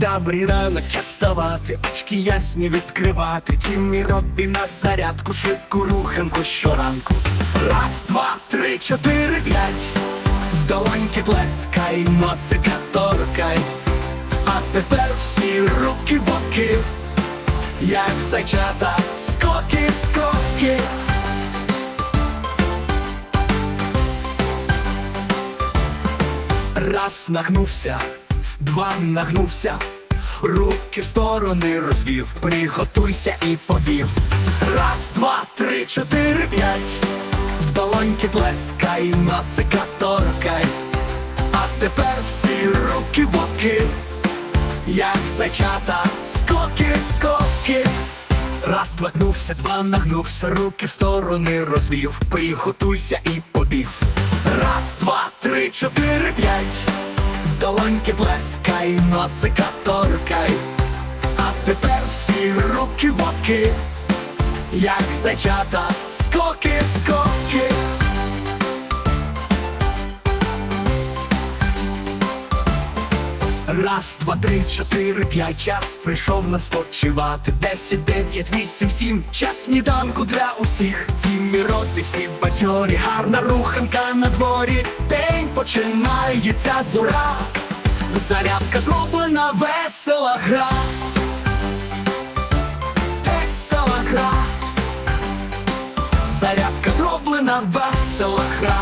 добрий ранок частувати, очки ясні відкривати. Тімі робі на зарядку, швидку руханку щоранку. Раз, два, три, чотири, п'ять. Долоньки плескай, носика торкай. А тепер всі руки в боки, як зайчата, скоки, скоки. Раз нагнувся, два нагнувся, руки в сторони розвів, приготуйся і побів. Раз, два, три, чотири, п'ять. В долоньки плескай, носика торкай. А тепер всі руки боки, як зайчата, скоки, скоки. Раз твакнувся, два нагнувся, руки в сторони розвів, приготуйся і побів. Раз, два, три, чотири, п'ять. Долоньки плескай, носика торкай. А тепер всі руки в боки, як зайчата, скоки, скоки. Раз, два, три, чотири, п'ять, час прийшов нам спочивати. Десять, дев'ять, вісім, сім, час сніданку для усіх. Тімі роти всі бадьорі, гарна руханка на дворі. День починається зура. Зарядка зроблена, весела гра. Весела гра. Зарядка зроблена, весела гра.